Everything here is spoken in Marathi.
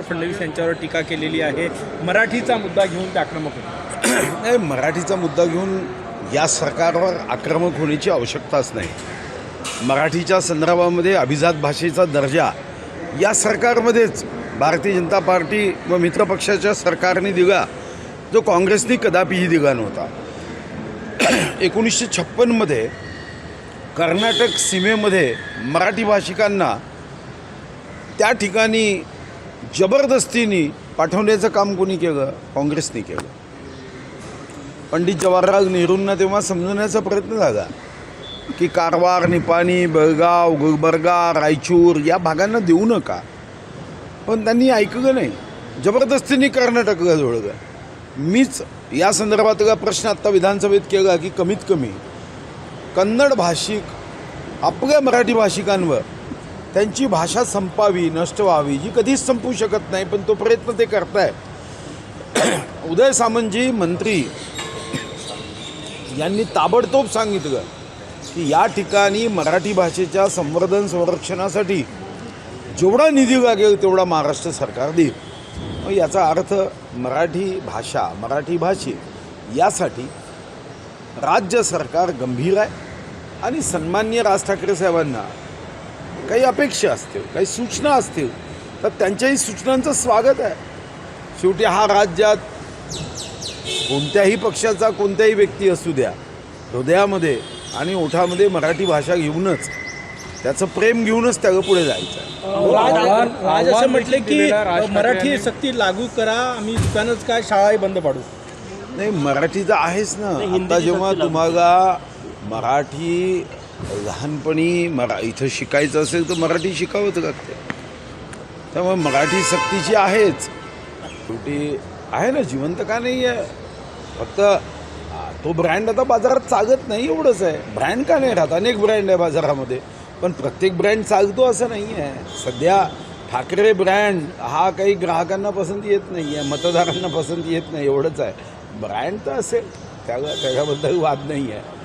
देवेंद्र फडणवीस यांच्यावर टीका केलेली आहे. मराठीचा मुद्दा घेऊन ते आक्रमक होते. नाही मराठीचा मुद्दा घेऊन या सरकारवर आक्रमक होण्याची आवश्यकताच नाही. मराठीच्या संदर्भामध्ये अभिजात भाषेचा दर्जा या सरकारमध्येच भारतीय जनता पार्टी व मित्रपक्षाच्या सरकारने दिला. जो काँग्रेसने कदापिही दिला नव्हता. एकोणीसशे छप्पनमध्ये कर्नाटक सीमेमध्ये मराठी भाषिकांना त्या ठिकाणी जबरदस्तीने पाठवण्याचं काम कोणी केलं? काँग्रेसने केलं. पंडित जवाहरलाल नेहरूंना तेव्हा समजवण्याचा प्रयत्न झाला की कारवार निपाणी बेळगाव गुलबर्गा रायचूर या भागांना देऊ नका. पण त्यांनी ऐकलं नाही. जबरदस्तीने कर्नाटकला जोडलं. मीच या संदर्भातला प्रश्न आत्ता विधानसभेत केला की कमीत कमी कन्नड भाषिक आपल्या मराठी भाषिकांवर त्यांची भाषा संपावी नष्ट व्हावी जी कधीच संपू शकत नाही पण तो प्रयत्न ते करताय. उदय सामंतजी मंत्री यांनी ताबडतोब सांगितलं की या ठिकाणी मराठी भाषेच्या संवर्धन संरक्षणासाठी जेवढा निधी लागेल तेवढा महाराष्ट्र सरकार देईल. मग याचा अर्थ मराठी भाषा मराठी भाषिक यासाठी राज्य सरकार गंभीर आहे आणि सन्मान्य राज ठाकरे साहेबांना काही अपेक्षा असतील काही सूचना असतील तर त्यांच्याही सूचनांचं स्वागत आहे. शेवटी हा राज्यात कोणत्याही पक्षाचा कोणत्याही व्यक्ती असू द्या हृदयामध्ये आणि ओठामध्ये मराठी भाषा घेऊनच त्याचं प्रेम घेऊनच त्याला पुढे जायचं राज राज असं म्हटले की मराठी सक्ती लागू करा आम्ही दुकानच काय शाळाही बंद पाडू. नाही मराठी तर आहेच ना. आता जेव्हा तुम्हाला मराठी लहानपणी मरा इथं शिकायचं असेल तर मराठी शिकावंच लागते. त्यामुळे मराठी सक्तीची आहेच शेवटी आहे ना जिवंत का नाही आहे फक्त तो ब्रँड आता बाजारात चालत नाही एवढंच आहे. ब्रँड का नाही राहत? अनेक ब्रँड आहे बाजारामध्ये. पण प्रत्येक ब्रँड चालतो असं नाही आहे सध्या ठाकरे ब्रँड हा काही ग्राहकांना पसंती येत नाही आहे मतदारांना पसंती येत नाही एवढंच आहे. ब्रँड तर असेल त्या त्याच्याबद्दल वाद नाही आहे